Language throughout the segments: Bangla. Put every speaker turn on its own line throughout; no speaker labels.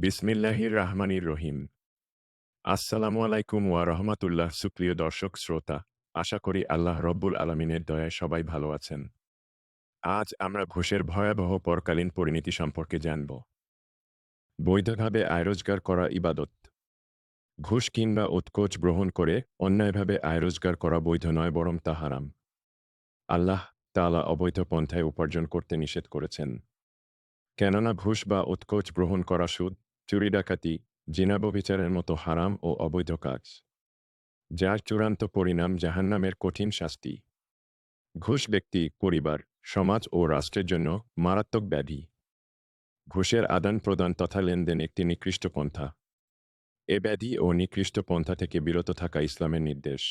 বিসমিল্লাহির রাহমানির রহিম। আসসালামু আলাইকুম ওয়া রহমাতুল্লাহ, সুপ্রিয় দর্শক, শ্রোতা। আশা করি আল্লাহ রব্বুল আলমিনের দয়ায় সবাই ভালো আছেন। আজ আমরা ঘুষের ভয়াবহ পরকালীন পরিণতি সম্পর্কে জানব। বৈধভাবে আয় রোজগার করা ইবাদত। ঘুষ কিংবা উৎকোচ গ্রহণ করে অন্যায়ভাবে আয় রোজগার করা বৈধ নয়, বরং তা হারাম। আল্লাহ তালা অবৈধ পন্থায় উপার্জন করতে নিষেধ করেছেন। কেননা ঘুষ বা উৎকোচ গ্রহণ করা সুদ চুরি ডাকাতি জিনাববিচারের মতো হারাম ও অবৈধ কাজ যার চূড়ান্ত পরিণাম জাহান্নামের কঠিন শাস্তি ঘুষ ব্যক্তি পরিবার সমাজ ও রাষ্ট্রের জন্য মারাত্মক ব্যাধি ঘুষের আদান প্রদান তথা লেনদেন একটি নিকৃষ্ট পন্থা এ ব্যাধি ও নিকৃষ্ট পন্থা থেকে বিরত থাকা ইসলামের নির্দেশ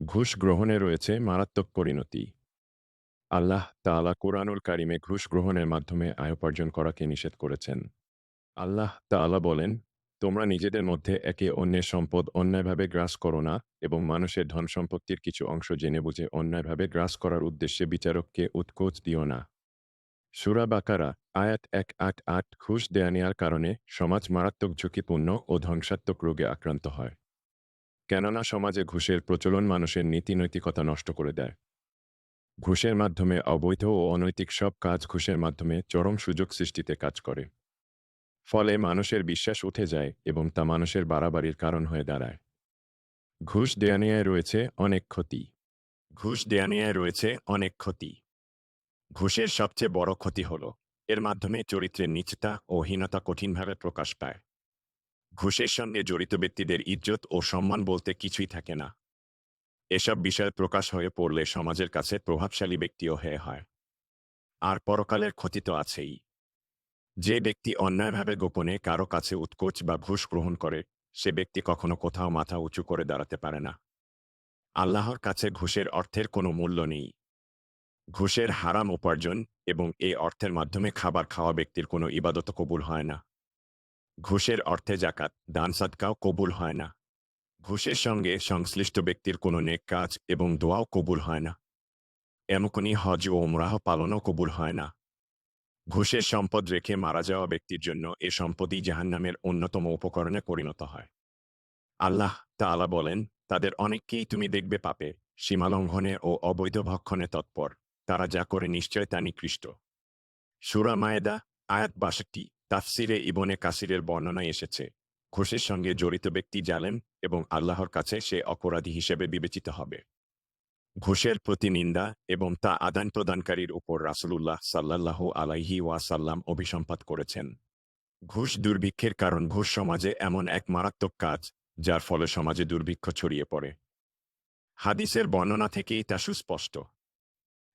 ঘুষ গ্রহণে রয়েছে মারাত্মক পরিণতি আল্লাহ তাআলা কোরআনুল কারিমে ঘুষ গ্রহণের মাধ্যমে আয় উপার্জন করাকে নিষেধ করেছেন আল্লাহ তাআলা বলেন, তোমরা নিজেদের মধ্যে একে অন্যের সম্পদ অন্যায়ভাবে গ্রাস করো না এবং মানুষের ধন সম্পত্তির কিছু অংশ জেনে বুঝে অন্যায়ভাবে গ্রাস করার উদ্দেশ্যে বিচারককে উৎকোচ দিও না। সুরা বাকারা, আয়াত এক আট আট, ঘুষ দেয়া নেয়ার কারণে সমাজ মারাত্মক ঝুঁকিপূর্ণ ও ধ্বংসাত্মক রোগে আক্রান্ত হয়। কেননা সমাজে ঘুষের প্রচলন মানুষের নীতি নৈতিকতা নষ্ট করে দেয়। ঘুষের মাধ্যমে অবৈধ ও অনৈতিক সব কাজ ঘুষের মাধ্যমে চরম সুযোগ সৃষ্টিতে কাজ করে। ফলে মানুষের বিশ্বাস উঠে যায় এবং তা মানুষের বাড়াবাড়ির কারণ হয়ে দাঁড়ায়। ঘুষ দেয়া নেয়ায় রয়েছে অনেক ক্ষতি। ঘুষ দেয়া নেয়ায় রয়েছে অনেক ক্ষতি। ঘুষের সবচেয়ে বড় ক্ষতি হল, এর মাধ্যমে চরিত্রের নিচতা ও হীনতা কঠিনভাবে প্রকাশ পায়। ঘুষের সঙ্গে জড়িত ব্যক্তিদের ইজ্জত ও সম্মান বলতে কিছুই থাকে না। এসব বিষয় প্রকাশ হয়ে পড়লে সমাজের কাছে প্রভাবশালী ব্যক্তিও হয়ে হয়। আর পরকালের ক্ষতি তো আছেই। যে ব্যক্তি অন্যায়ভাবে গোপনে কারও কাছে উৎকোচ বা ঘুষ গ্রহণ করে, সে ব্যক্তি কখনো কোথাও মাথা উঁচু করে দাঁড়াতে পারে না। আল্লাহর কাছে ঘুষের অর্থের কোনো মূল্য নেই। ঘুষের হারাম উপার্জন এবং এই অর্থের মাধ্যমে খাবার খাওয়া ব্যক্তির কোনো ইবাদত কবুল হয় না। ঘুষের অর্থে জাকাত দান সাদকাও কবুল হয় না। ঘুষের সঙ্গে সংশ্লিষ্ট ব্যক্তির কোনো নেক কাজ এবং দোয়াও কবুল হয় না। এমনই হজ ও ওমরাহ পালনও কবুল হয় না। ঘুষের সম্পদ রেখে মারা যাওয়া ব্যক্তির জন্য এ সম্পদই জাহান্নামের অন্যতম উপকরণে পরিণত হয়। আল্লাহ তাআলা বলেন, তাদের অনেককেই তুমি দেখবে পাপে, সীমালঙ্ঘনে ও অবৈধ ভক্ষণে তৎপর। তারা যা করে নিশ্চয় তা নিকৃষ্ট। সুরা মায়েদা, আয়াত বাষট্টি, তাফসিরে ইবনে কাসিরের বর্ণনায় এসেছে, ঘুষের সঙ্গে জড়িত ব্যক্তি জালেম এবং আল্লাহর কাছে সে অপরাধী হিসেবে বিবেচিত হবে। ঘুষের প্রতি নিন্দা এবং তা আদান প্রদানকারীর উপর রাসূলুল্লাহ সাল্লাল্লাহু আলাইহি ওয়াসাল্লাম অভিসম্পাত করেছেন। ঘুষ দুর্ভিক্ষের কারণ ঘুষ সমাজে এমন এক মারাত্মক কাজ, যার ফলে সমাজে দুর্ভিক্ষ ছড়িয়ে পড়ে। হাদিসের বর্ণনা থেকেই তা সুস্পষ্ট।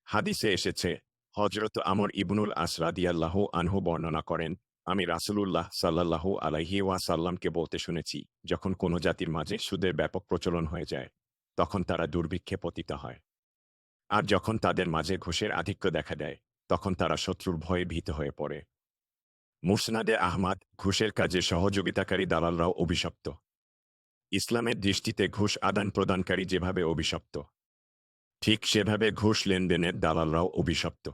হাদিসে এসেছে হজরত আমর ইবনুল আসরাদিয়াল্লাহ আনহু বর্ণনা করেন, আমি রাসূলুল্লাহ সাল্লাল্লাহু আলাইহি ওয়াসাল্লামকে বলতে শুনেছি, যখন কোনো জাতির মাঝে সুদের ব্যাপক প্রচলন হয়ে যায়। তখন তারা দুর্ভিক্ষে পতিত হয়। আর যখন তাদের মাঝে ঘুষের আধিক্য দেখা দেয়, তখন তারা শত্রুর ভয়ে ভীত হয়ে পড়ে। মুসনাদে আহমাদ ঘুষের কাজে সহযোগিতাকারী দালালরাও অভিশপ্ত। ইসলামের দৃষ্টিতে ঘুষ আদান প্রদানকারী যেভাবে অভিশপ্ত, ঠিক সেভাবে ঘুষ লেনদেনের দালালরাও অভিশপ্ত।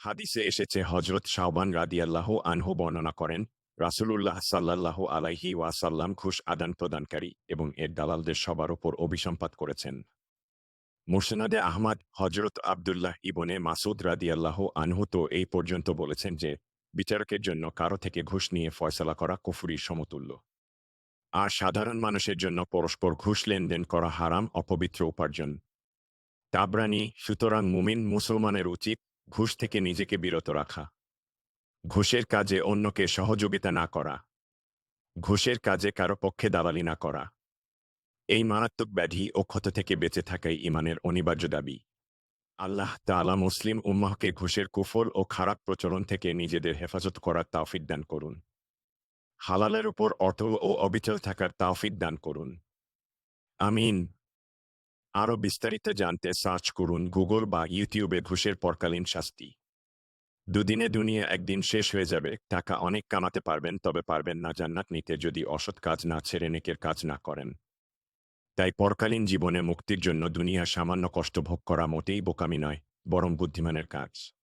হাদিসে এসেছে হজরত শাহবান রাদিয়াল্লাহ আনহু বর্ণনা করেন রাসূলুল্লাহ সাল্লাল্লাহু আলাইহি ওয়াসাল্লাম ঘুষ আদান প্রদানকারী এবং এর দালালদের সবার ওপর অভিসম্পাত করেছেন। মুর্শনাদে আহমদ হজরত আবদুল্লাহ ইবনে মাসুদ রাদিয়াল্লাহ আনহু তো এই পর্যন্ত বলেছেন যে, বিচারকের জন্য কারও থেকে ঘুষ নিয়ে ফয়সলা করা কুফুরির সমতুল্য। আর সাধারণ মানুষের জন্য পরস্পর ঘুষ লেনদেন করা হারাম, অপবিত্র উপার্জন। তাবরানি, সুতরাং মুমিন মুসলমানের উচিত ঘুষ থেকে নিজেকে বিরত রাখা। ঘুষের কাজে অন্যকে সহযোগিতা না করা। ঘুষের কাজে কারও পক্ষে দালালি না করা। এই মারাত্মক ব্যাধি ও ক্ষত থেকে বেঁচে থাকাই ইমানের অনিবার্য দাবি। আল্লাহ তাআলা মুসলিম উম্মাহকে ঘুষের কুফল ও খারাপ প্রচলন থেকে নিজেদের হেফাজত করার তাওফিক দান করুন। হালালের উপর অর্থ ও অবিচল থাকার তাওফিক দান করুন। আমিন। আরও বিস্তারিত জানতে সার্চ করুন গুগল বা ইউটিউবে ঘুষের পরকালীন শাস্তি। দুদিনে দুনিয়া একদিন শেষ হয়ে যাবে। টাকা অনেক কামাতে পারবেন, তবে পারবেন না জান্নাত নিতে যদি অসৎ কাজ না ছেড়ে নেকের কাজ না করেন। তাই পরকালীন জীবনে মুক্তির জন্য দুনিয়া সামান্য কষ্ট ভোগ করা মোটেই বোকামি নয়, বরং বুদ্ধিমানের কাজ।